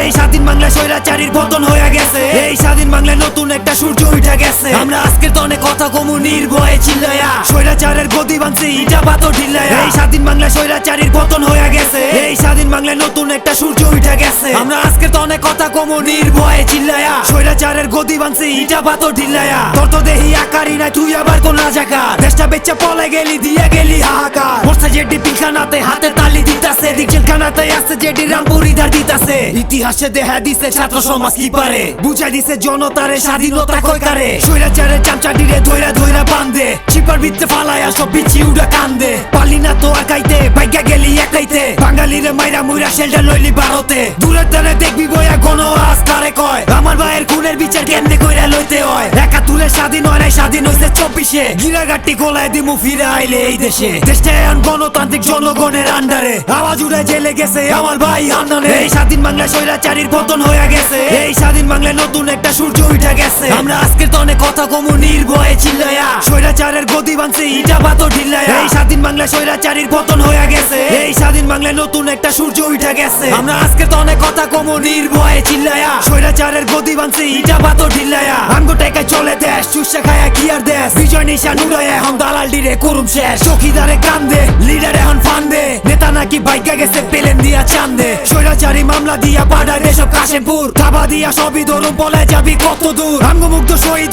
এই স্বাধীন বাংলা স্বৈরাচারীর পতন হয়ে গেছে। এই স্বাধীন বাংলায় নতুন একটা সূর্য উঠে গেছে। আমরা অনেক কথা কমু নির্ভয়ে চিল্লায়া স্বৈরাচারের গদি ভাঙছে ইটা পাতো ঢিল্লায়া এই স্বাধীন বাংলা স্বৈরাচারীর পতন হয়ে গেছে। এই স্বাধীন বাংলায় নতুন একটা সূর্য উঠে গেছে। আমরা আজকের তো অনেক কথা কমু নির্ভয়ে চিল্লায়া স্বৈরাচারের গদি ভাঙছে ইটা পাতো ঢিল্লায়া তোর তো দেহি আকারি নাই তুই আবার কোন রাজাকার? দেশটা বেচা পলে গেলি দিয়ে গেলি হাহাকার। মোরসা জেডি পিলখানাতে হাতে তালি দিতাছে। দিক জেলখানাতে আছে জেডি রামপুরি ধার দিতাছে। ইতিহাসে দেখা দিছে ছাত্র সমাজ কি পারে? বুঝাই দিছে জনতারে স্বাধীনতা কই কারে? স্বৈরাচারের চামচাটিরে ধইরা ধইরা বান্ধে চিপার ভিতরে ফালায়া সব বিচি উড়া কান্দে। পালি না তো আকাইতে ভাগ্যা গেলি একাইতে বাঙালিরে মাইরা মুইরা শেল্টার লইলি ভারতে দূরের তারে দেখবি বইয়া গণ আজ কারে কয়। আমার ভাইয়ের খুনের বিচার কেমনে কইরা লইতে হয়? একাত্তরের স্বাধীন হয় নাই, স্বাধীন হইছে চব্বিশে। গিরাগাটি গোলায় দিমু, ফিরে আইলে এই দেশে। দেশটা এখন গণতান্ত্রিক জনগণের আন্ডারে। আওয়াজ উড়ে জেলে গেছে আমার ভাই আন্নানে এই স্বাধীন বাংলা স্বৈরাচারীর পতন হয়ে গেছে। এই স্বাধীন বাংলায় নতুন একটা সূর্য উঠে গেছে। আমরা আজকের তো অনেক কথা কমু নির্ভয়ে চিল্লায়া স্বৈরাচারের গদি ভাঙছে ইটা পাতো ঢিল্লায়া এই স্বাধীন বাংলা স্বৈরাচারীর পতন হয়ে গেছে। এই স্বাধীন বাংলায় নতুন একটা সূর্য উঠে গেছে। আমরা আজকে তো অনেক কথা কমু নির্ভয়ে চিল্লায়া স্বৈরাচারের গদি ভাঙছে ইটা পাতো ঢিল্লায়া আমগো টাকায় চলে দেশ চুষা খায়া কি আর দেশ? বিজয় নিশান উড়ায় এখন দালাল ডিরে করুম শেষ। চকিদারে কান্দে লিডার এখন ফান্দে। নেতা নাকি বাইকা গেছে পেলেন দিয়া চান্দে। স্বৈরাচারী মামলা দিয়া পাড়ায় এসব কাশেমপুর। থাবা দিয়া সবই ধরুন বলে যাবি কত দূর? আমগো মুগ্ধ শহীদ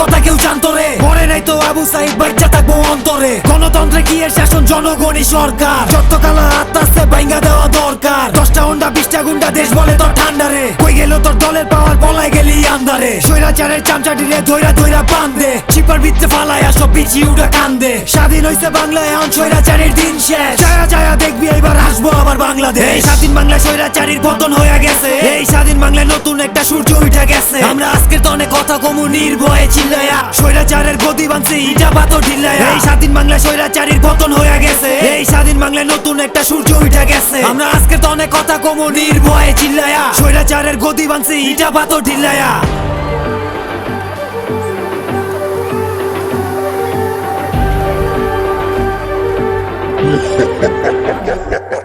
কথা কেউ জানতো রে। মরে নাই তো আবু সাহিব বাচ্চা থাকব অন্তরে। গণতন্ত্রে কি এর শাসন? জনগণই সরকার। যত কালা আত্মাসে বাইঙ্গা দেওয়া দরকার। দশটা হুন্ডা বিশটা গুন্ডা দেশ বলে তোর ঠান্ডারে। কই গেল তোর দলের পাওয়ার? বলাই গেলি আন্দারে স্বৈরাচারের ধইরা বান্ধে চিপার ভিত্তে ফালায় সব পিছি উড়া স্বাধীন বাংলায়, এখন দিন শেষ। দেখবি এবার আসব আবার বাংলাদেশ। এই স্বাধীন বাংলা স্বৈরাচারীর পতন হয়ে গেছে। এই স্বাধীন বাংলায় নতুন একটা সূর্য উঠে গেছে। আমরা আজকের তো অনেক কথা কমু নির্ভয়ে চিল্লায়া। স্বৈরাচারের গদি ভাঙছে ইটা পাথর ঢিল্লায়া। এই স্বাধীন বাংলা স্বৈরাচারীর পতন হয়ে গেছে। এই স্বাধীন বাংলায় নতুন একটা সূর্য উঠে গেছে। আমরা আজকে তো অনেক কথা কমু, নির্ভয়ে চিল্লায়া। স্বৈরাচারের গতি ভাঙছে, ইটা পাথর ঢিল্লায়া। Ha ha ha ha ha Ha